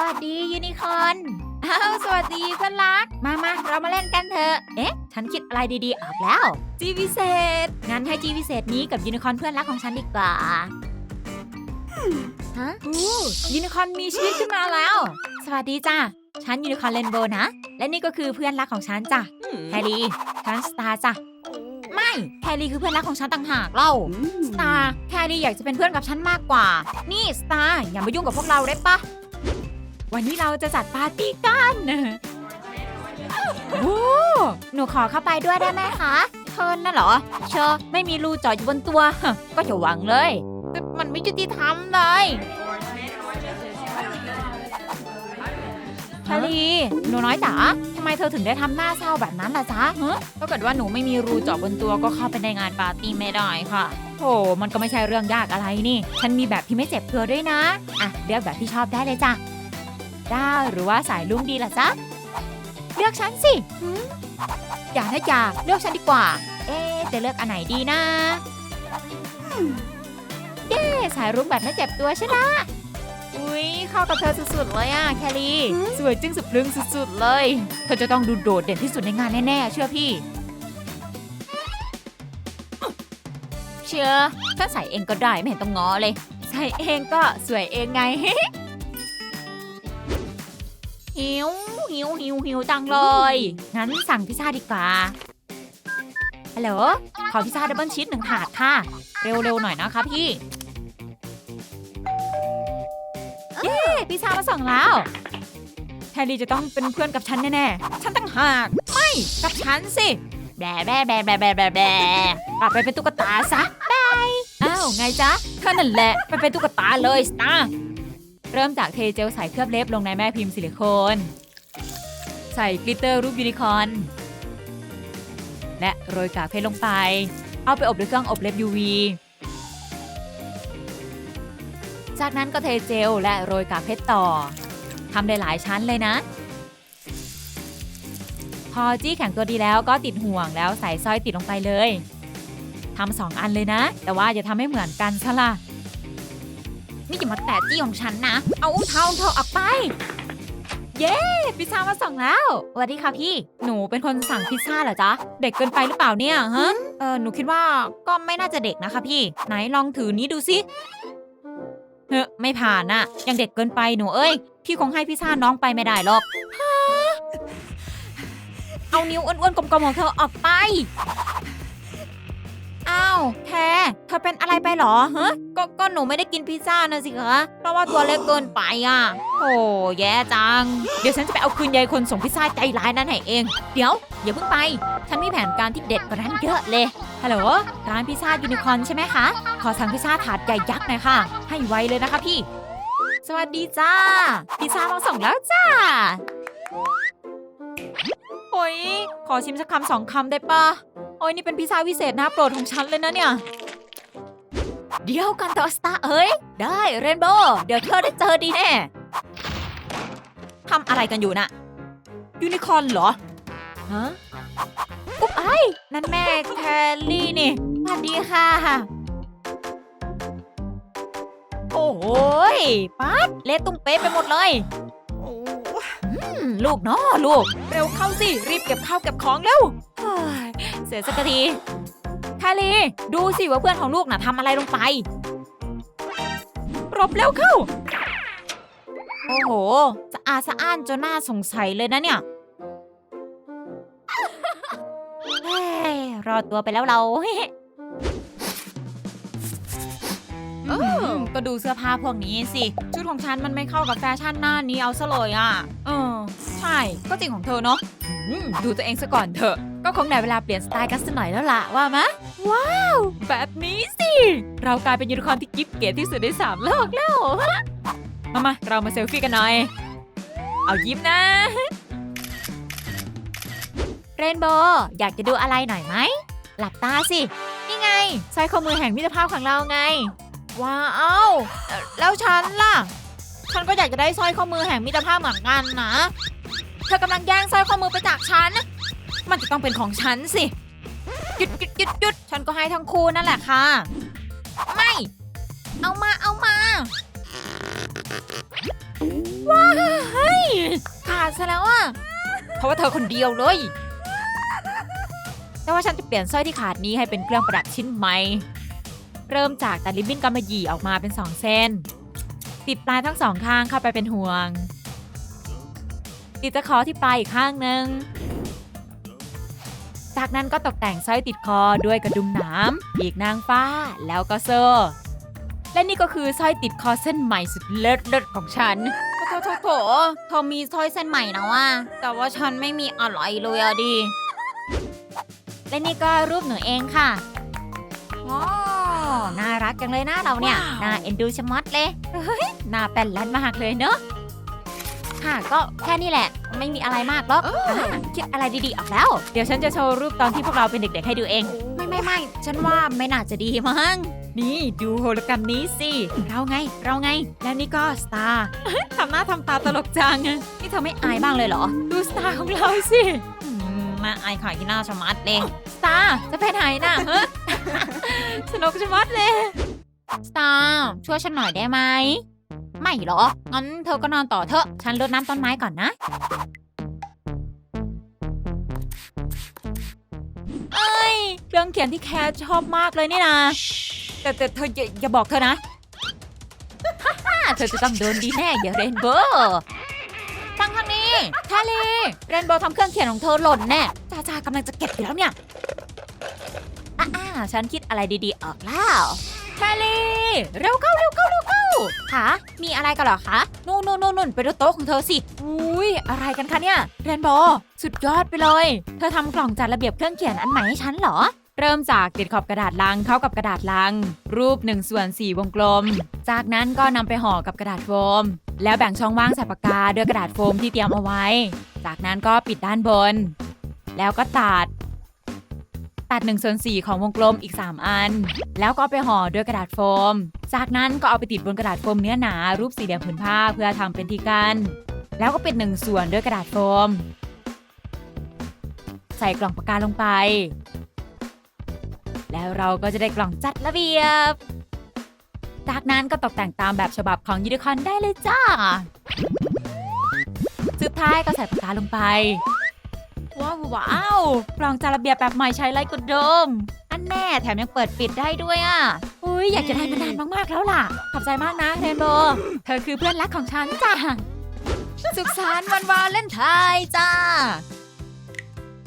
วัสดียูนิคอร์นอ้าวสวัสดีเพื่อนรัก มามาเรามาเล่นกันเถอะ เอ๊ะ ฉันคิดอะไรดีๆออกแล้ว จีวิเศษ งั้นให้จีวิเศษนี้กับยูนิคอร์นเพื่อนรักของฉันดีกว่า ฮะอู้ยูนิคอร์นมีชีวิตขึ้นมาแล้ว สวัสดีจ้ะ ฉันยูนิคอร์นเรนโบว์นะ และนี่ก็คือเพื่อนรักของฉันจ้ะ แฮร์รี่ ฉันสตาร์จ้ะ ไม่แฮร์รี่คือเพื่อนรักของฉันต่างหากเล่า สตาร์ แฮร์รี่อยากจะเป็นเพื่อนกับฉันมากกว่า นี่สตาร์อย่ามายุ่งกับพวกเราได้ปะ วันนี้เราจะจัดปาร์ตี้กันโอ้หนูขอเข้าไปด้วยได้ไหมคะเชิญนะเหรอ เชอไม่มีรูเจาะอยู่บนตัวฮะก็อย่าหวังเลยแต่มันไม่ยุติธรรมเลยแฮร์รี่หนูน้อยจ๋าทำไมเธอถึงได้ทำหน้าเศร้าแบบนั้นล่ะจ๊ะฮะถ้าเกิดว่าหนูไม่มีรูเจาะบนตัวก็เข้าไปในงานปาร์ตี้ไม่ได้ค่ะโอ้มันก็ไม่ใช่เรื่องยากอะไรนี่ ฉันมีแบบที่ไม่เจ็บตัวด้วยนะ อะเลือกแบบที่ชอบได้เลยจ้ะ ดาวหรือว่าสายลุ้งดีล่ะจ๊ะเลือกฉันสิหืมอย่านะอย่าเลือกฉันดีกว่า เอ๊ะจะเลือกอันไหนดีนะเย้สายรุ้งแบบไม่เจ็บตัวใช่ไหมอุ้ยเข้ากับเธอสุดๆเลยอะแคลรี่ สวยจึ้งสุดพลึงสุดๆเลย เธอจะต้องดูโดดเด่นที่สุดในงานแน่ๆ เชื่อพี่ เชื่อฉันใส่เองก็ได้ไม่เห็นต้องง้อเลย ใส่เองก็สวยเองไง หิวหิวหิวหิวจังเลย งั้นสั่งพิซซ่าดีกว่า ฮัลโหล ขอพิซซ่าดับเบิลชีสหนึ่งถาดค่ะ เร็วๆหน่อยนะคะพี่ เย้พิซซ่ามาส่งแล้ว แฮร์รี่จะต้องเป็นเพื่อนกับฉันแน่ๆ ฉันตั้งหาก ไม่ กับฉันสิแบะแบะแบะแบะแบะแบะแบะกลับไปเป็นตุ๊กตาซะบาย อ้าว ไงจ๊ะเธอนั่นแหละ ไปเป็นตุ๊กตาเลยสตาร์ เริ่มจากเทเจลใส่เคลือบเล็บลงในแม่พิมพ์ซิลิโคน ใส่กลิตเตอร์รูปยูนิคอร์นและโรยกากเพชรลงไป เอาไปอบด้วยเครื่องอบเล็บ UV จากนั้นก็เทเจลและโรยกากเพชรต่อทำได้หลายชั้นเลยนะ พอจี้แข็งตัวดีแล้วก็ติดห่วงแล้วใส่สร้อยติดลงไปเลยทำสองอันเลยนะ แต่ว่าอย่าทำให้เหมือนกันซะล่ะ นี่อย่ามาแตะจี้ของฉันนะ เอาอุ้งเท้าของเธอออกไป เย้พิซซ่ามาส่งแล้วสวัสดีค่ะพี่ หนูเป็นคนสั่งพิซซ่าเหรอจ๊ะ เด็กเกินไปหรือเปล่าเนี่ยฮะเออหนูคิดว่าก็ไม่น่าจะเด็กนะคะพี่ ไหนลองถือนี้ดูสิเฮ้ยไม่ผ่านน่ะยังเด็กเกินไปหนูเอ้ย พี่คงให้พิซซ่าน้องไปไม่ได้หรอกฮะเอานิ้วอ้วนๆกลมๆของเธอออกไปอ้าวแทเธอเป็นอะไรไปหรอฮะก็ก็หนูไม่ได้กินพิซซ่านะสิคะเพราะว่าตัวเล็กเกินไปอะโอ้แย่จัง เดี๋ยวฉันจะไปเอาคืนยายคนส่งพิซซ่าใจร้ายนั่นให้เอง เดี๋ยวอย่าเพิ่งไป ฉันมีแผนการที่เด็ดกว่านั้นเยอะเลยฮัลโหลร้านพิซซ่ายูนิคอร์นใช่ไหมคะขอสั่งพิซซ่าถาดใหญ่ยักษ์หน่อยค่ะ ให้ไวเลยนะคะพี่ สวัสดีจ้าพิซซ่ามาส่งแล้วจ้าโอ้ยขอชิมสักคำสองคำได้ปะ อ้ยนี่เป็นพิซซ่าวิเศษน้าโปรดของฉันเลยนะเนี่ย เดี๋ยวกันตอสตาร์เอ้ย ได้เรนโบว์เดี๋ยวเธอได้เจอดีแน่ทำอะไรกันอยู่น่ะยูนิคอร์นเหรอ ฮะอุ๊บไอ้นั่นแม่แคลลี่นี่สวัสดีค่ะ โอ้โหยปัดเละตุ้มเป๊ะไปหมดเลย ลูกเนาะลูก เร็วเข้าสิ รีบเก็บข้าวเก็บของเร็วเฮ้ยเสียสักทีแคลีดูสิว่าเพื่อนของลูกน่ะทำอะไรลงไปรบเร็วเข้า โอ้โหสะอาดสะอ้านจนน่าสงสัยเลยนะเนี่ยเฮ้ยรอดตัวไปแล้วเรา อืมก็ดูเสื้อผ้าพวกนี้สิ ชุดของฉันมันไม่เข้ากับแฟชั่นหน้านี้เอาซะเลยอะ เออ ใช่ ก็จริงของเธอเนาะอืมดูตัวเองซะก่อนเถอะ ก็คงได้เวลาเปลี่ยนสไตล์กันสักหน่อยแล้วล่ะว่ามะ ว้าว แบบนี้สิ เรากลายเป็นยูนิคอร์นที่กิฟเก๋ที่สุดในสามโลกแล้วมามาเรามาเซลฟี่กันหน่อย เอายิ้มนะ เรนโบว์อยากจะดูอะไรหน่อยไหม หลับตาสิ นี่ไงสร้อยข้อมือแห่งมิตรภาพของเราไง ว้าวเอ่อแล้วฉันล่ะ ฉันก็อยากจะได้สร้อยข้อมือแห่งมิตรภาพเหมือนกันนะเธอกำลังแย่งสร้อยข้อมือไปจากฉัน มันจะต้องเป็นของฉันสิ หยุดหยุดหยุดหยุดฉันก็ให้ทั้งคู่นั่นแหละค่ะ ไม่ เอามาเอามา ว้าเฮ้ยขาดซะแล้วอะเพราะว่าเธอคนเดียวเลย แต่ว่าฉันจะเปลี่ยนสร้อยที่ขาดนี้ให้เป็นเครื่องประดับชิ้นใหม่ เริ่มจากตัดริบบิ้นกำมะหยี่ออกมาเป็นสองเส้น ติดปลายทั้งสองข้างเข้าไปเป็นห่วง ติดตะขอที่ปลายอีกข้างหนึ่ง จากนั้นก็ตกแต่งสร้อยติดคอด้วยกระดุมหนามปีกนางฟ้า แล้วก็โซ่ และนี่ก็คือสร้อยติดคอเส้นใหม่สุดเลิศเลิศของฉันโถโถโถเธอมีสร้อยเส้นใหม่นะว่า แต่ว่าฉันไม่มีอะไรเลยอะดิ และนี่ก็รูปหนูเองค่ะว้าวน่ารักจังเลยนะเราเนี่ย น่าเอ็นดูชะมัดเลย เฮ้ยน่าเป็นลันมากเลยเนอะ ค่ะ ก็แค่นี้แหละ ไม่มีอะไรมากหรอกอ่าคิดอะไรดีๆออกแล้ว เดี๋ยวฉันจะโชว์รูปตอนที่พวกเราเป็นเด็กๆให้ดูเอง ไม่ไม่ไม่ฉันว่าไม่น่าจะดีมั้ง นี่ดูโฮโลแกรมนี้สิ เราไง เราไง แล้วนี่ก็สตาร์ทำหน้าทำตาตลกจัง นี่เธอไม่อายบ้างเลยเหรอ ดูสตาร์ของเราสิอืมมาอายขายที่หน้าชะมัดเลยสตาร์จะไปไหนน่ะเฮ้สนุกชะมัดเลย สตาร์ช่วยฉันหน่อยได้ไหม ไม่หรอ งั้นเธอก็นอนต่อเถอะ ฉันรดน้ำต้นไม้ก่อนนะ เอ้ยเครื่องเขียนที่แคทชอบมากเลยนี่นะ แต่แต่เธออย่าอย่าบอกเธอนะ เธอจะต้องโดนดีแน่อย่าเรนโบว์ฟังทางนี้แทลีเรนโบว์ทำเครื่องเขียนของเธอหล่นแน่จ้าจ้ากำลังจะเก็บอยู่แล้วเนี่ยอ่าฉันคิดอะไรดีๆออกแล้วแทลีเร็วเข้าเร็วเข้าเร็วเข้า คะมีอะไรกันเหรอคะนู่นนู่นนู่นนู่นไปดูโต๊ะของเธอสิ อุ้ยอะไรกันคะเนี่ยเรนโบสุดยอดไปเลย เธอทำกล่องจัดระเบียบเครื่องเขียนอันใหม่ให้ฉันเหรอ เริ่มจากติดขอบกระดาษลังเข้ากับกระดาษลัง รูป1ส่วน4วงกลม จากนั้นก็นำไปห่อกับกระดาษโฟม แล้วแบ่งช่องว่างใส่ปากกาด้วยกระดาษโฟมที่เตรียมเอาไว้ จากนั้นก็ปิดด้านบน แล้วก็ตัด ตัด1ส่วน4ของวงกลมอีก 3 อัน แล้วก็ไปห่อด้วยกระดาษโฟม จากนั้นก็เอาไปติดบนกระดาษโฟมเนื้อหนารูปสี่เหลี่ยมผืนผ้าเพื่อทำเป็นที่กั้นแล้วก็ปิดหนึ่งส่วนด้วยกระดาษโฟม ใส่กล่องปากกาลงไป แล้วเราก็จะได้กล่องจัดระเบียบ จากนั้นก็ตกแต่งตามแบบฉบับของยูนิคอร์นได้เลยจ้า สุดท้ายก็ใส่ปากกาลงไป ว้าวว้าวกล่องจัดระเบียบแบบใหม่ใช้ไรกว่าเดิม อันแน่แถมยังเปิดปิดได้ด้วยอะ อุ้ยอยากจะได้มานานมากๆแล้วล่ะ ขอบใจมากนะเรนโบว์เธอคือเพื่อนรักของฉันจ้าสุขสันต์วันวาเลนไทน์จ้า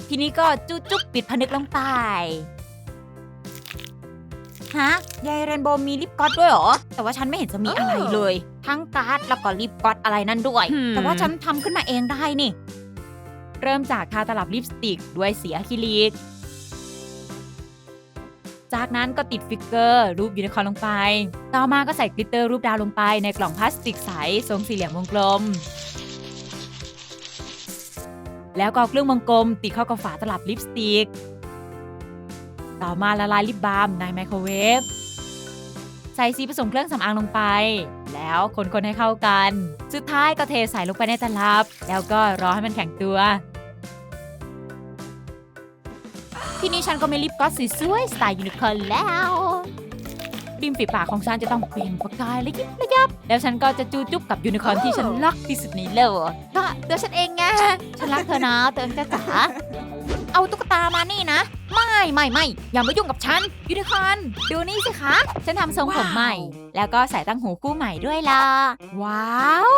ทีนี้ก็จุ๊จุ๊บปิดผนึกลงไป ฮะ ยายเรนโบว์มีลิปกลอสด้วยเหรอ แต่ว่าฉันไม่เห็นจะมีอะไรเลย ทั้งการ์ดแล้วก็ลิปกลอสอะไรนั่นด้วย Hmm. แต่ว่าฉันทำขึ้นมาเองได้นี่ เริ่มจากทาตลับลิปสติก ด้วยสีอะคริลิก จากนั้นก็ติดฟิกเกอร์ รูปยูนิคอร์นลงไป ต่อมาก็ใส่กลิตเตอร์รูปดาวลงไปในกล่องพลาสติกใสทรงสี่เหลี่ยมวงกลม แล้วก็เอาเครื่องวงกลม ติดเข้ากับฝาตลับลิปสติก ต่อมาละลายลิปบาล์มในไมโครเวฟใส่สีผสมเครื่องสำอางลงไป แล้วคนๆให้เข้ากัน สุดท้ายก็เทใส่ลงไปในตลับ แล้วก็รอให้มันแข็งตัว ที่นี่ฉันก็มีลิปกลอสสีสวยสไตล์ยูนิคอร์นแล้วริมฝีปากของฉันจะต้องเปล่งประกายระยิบระยับ แล้วฉันก็จะจูจุ๊บกับยูนิคอร์นที่ฉันรักที่สุดในโลกก็ตัวฉันเองไงฉันรักเธอนะเธอจะจ๋าเอาตุ๊กตามานี่นะ ไม่ไม่ไม่อย่ามายุ่งกับฉัน ยูนิคอร์นดูนี่สิคะ ฉันทำทรงผมใหม่ แล้วก็ใส่ตั้งหูคู่ใหม่ด้วยล่ะ ว้าว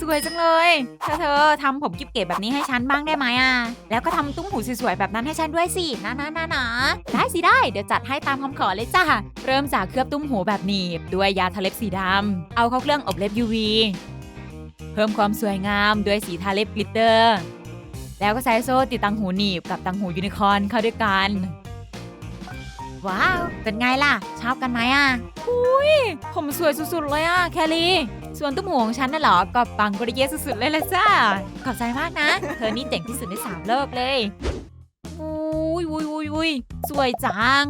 สวยจังเลยเธอเธอทำผมกิ๊บเก๋แบบนี้ให้ฉันบ้างได้ไหมอะ แล้วก็ทำตุ้งหูสวยๆแบบนั้นให้ฉันด้วยสินะนะนะนะได้สิได้ เดี๋ยวจัดให้ตามคำขอเลยจ้าเริ่มจากเคลือบตุ้มหูแบบหนีบด้วยยาทาเล็บสีดำเอาเข้าเครื่องอบเล็บ UV เพิ่มความสวยงามด้วยสีทาเล็บกลิตเตอร์ แล้วก็ใช้โซ่ติดตังหูหนีบกับตังหูยูนิคอร์นเข้าด้วยกัน ว้าว เป็นไงล่ะ ชอบกันไหมอะอุ้ย ผมสวยสุดๆเลยอะ แคลรี่ ส่วนตุ้มหูของฉันน่ะเหรอ ก็ปังกระเยสุดๆเลยละจ้า ขอบใจมากนะ เธอนี่เจ๋งที่สุดในสามโลกเลยอุ้ยอุ้ยอุ้ยอุ้ยสวยจัง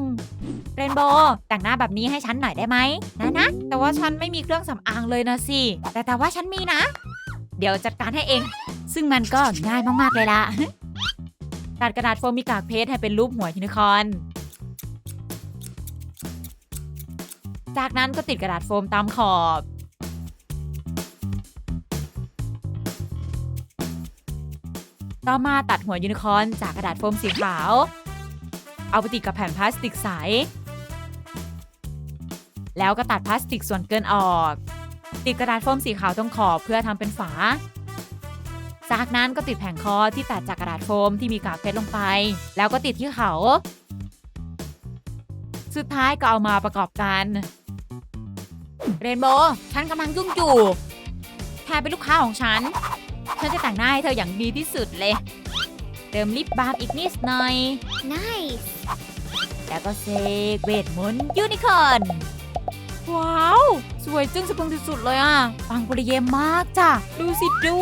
เรนโบว์แต่งหน้าแบบนี้ให้ฉันหน่อยได้ไหมนะนะ แต่ว่าฉันไม่มีเครื่องสำอางเลยนะสิ แต่แต่ว่าฉันมีนะ เดี๋ยวจัดการให้เอง ซึ่งมันก็ง่ายมากๆเลยล่ะตัดกระดาษโฟมมีกากเพชรให้เป็นรูปหัวยูนิคอนจากนั้นก็ติดกระดาษโฟมตามขอบ ต่อมาตัดหัวยูนิคอนจากกระดาษโฟมสีขาว เอาไปติดกับแผ่นพลาสติกใส แล้วก็ตัดพลาสติกส่วนเกินออก ติดกระดาษโฟมสีขาวตรงขอบเพื่อทำเป็นฝา จากนั้นก็ติดแผงคอที่ตัดจากกระดาษโฟมที่มีกากเพชรลงไป แล้วก็ติดที่เขา สุดท้ายก็เอามาประกอบกัน เรนโบว์ฉันกำลังยุ่งอยู่แทนเป็นลูกค้าของฉัน ฉันจะแต่งหน้าให้เธออย่างดีที่สุดเลย เติมลิปบาล์มอีกนิดหน่อย Nice. แล้วก็เซกเวทมนต์ยูนิคอร์น ว้าว สวยจึ้งสะพรึงสุดๆเลยอะปังปริเยมมากจ้ะ ดูสิดู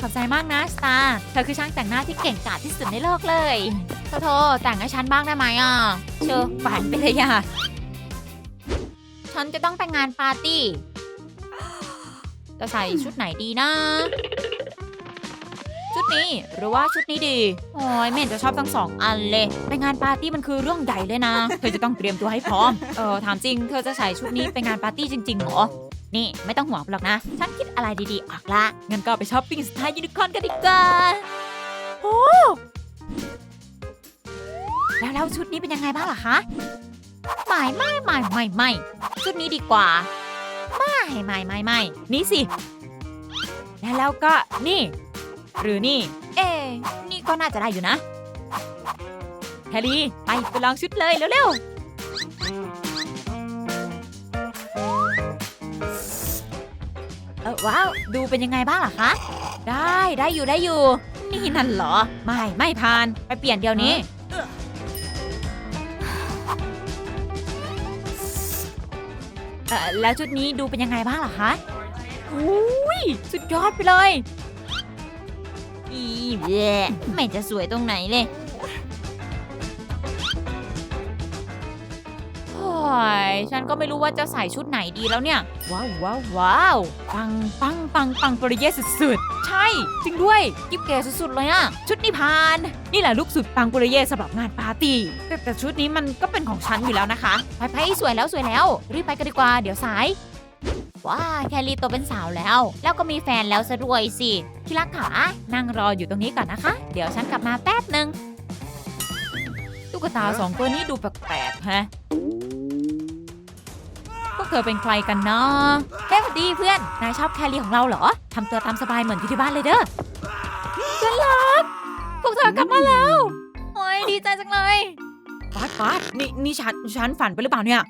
ขอบใจมากนะสตาร์เธอคือช่างแต่งหน้าที่เก่งกาจที่สุดในโลกเลยโทโทแต่งให้ฉันบ้างได้ไหมอะ เชอฝันไปเลยอะ ฉันจะต้องไปงานปาร์ตี้จะใส่ชุดไหนดีนะ ชุดนี้หรือว่าชุดนี้ดี โอ้ยไม่นจะชอบทั้งสองอันเลยไปงานปาร์ตี้มันคือเรื่องใหญ่เลยนะ เธอจะต้องเตรียมตัวให้พร้อม เออถามจริงเธอจะใส่ชุดนี้ไปงานปาร์ตี้จริงๆเหรอ นี่ไม่ต้องห่วงหรอกนะ ฉันคิดอะไรดีๆออกละ งั้นก็ไปช้อปปิ้งสไตล์ยูนิคอร์นกันดีกว่าโอ้แล้วแล้วชุดนี้เป็นยังไงบ้างล่ะคะไม่ไม่ไม่ไม่ไม่ชุดนี้ดีกว่า ไม่ไม่ไม่ไม่นี่สิ แล้วแล้วก็นี่ หรือนี่ เอ๊นี่ก็น่าจะได้อยู่นะแฮร์รี่ ไปไปลองชุดเลยเร็วๆเออว้าว ดูเป็นยังไงบ้างล่ะคะ ได้ได้อยู่ได้อยู่ นี่นั่นเหรอ ไม่ไม่ผ่าน ไปเปลี่ยนเดี๋ยวนี้เออแล้วชุดนี้ดูเป็นยังไงบ้างล่ะคะอุ้ยสุดยอดไปเลย อีแย่ไม่จะสวยตรงไหนเลยโอ้ยฉันก็ไม่รู้ว่าจะใส่ชุดไหนดีแล้วเนี่ย ว้าวว้าวว้าวปังปังปังปังปริเยสุดๆ ใช่ จริงด้วยกิบเก๋สุดๆเลยอะชุดนิพาน นี่แหละลูกสุดปังปริเยสำหรับงานปาร์ตี้แต่แต่ชุดนี้มันก็เป็นของฉันอยู่แล้วนะคะ ไปไปสวยแล้วสวยแล้ว รีบไปกันดีกว่าเดี๋ยวสาย ว้าแคลรี่โตเป็นสาวแล้ว แล้วก็มีแฟนแล้วซะด้วยสิที่รักขานั่งรออยู่ตรงนี้ก่อนนะคะ เดี๋ยวฉันกลับมาแป๊บหนึ่งตุ๊กตาสองตัวนี้ดูแปลกๆฮะพวกเธอเป็นใครกันเนาะเฮ้ยสวัสดีเพื่อน นายชอบแคลรี่ของเราเหรอทำตัวตามสบายเหมือนที่ที่บ้านเลยเด้อเพื่อนรักพวกเธอกลับมาแล้วโอ้ยดีใจจังเลยป๊าดป๊าดนี่นี่ฉันฉันฝันไปหรือเปล่าเนี่ย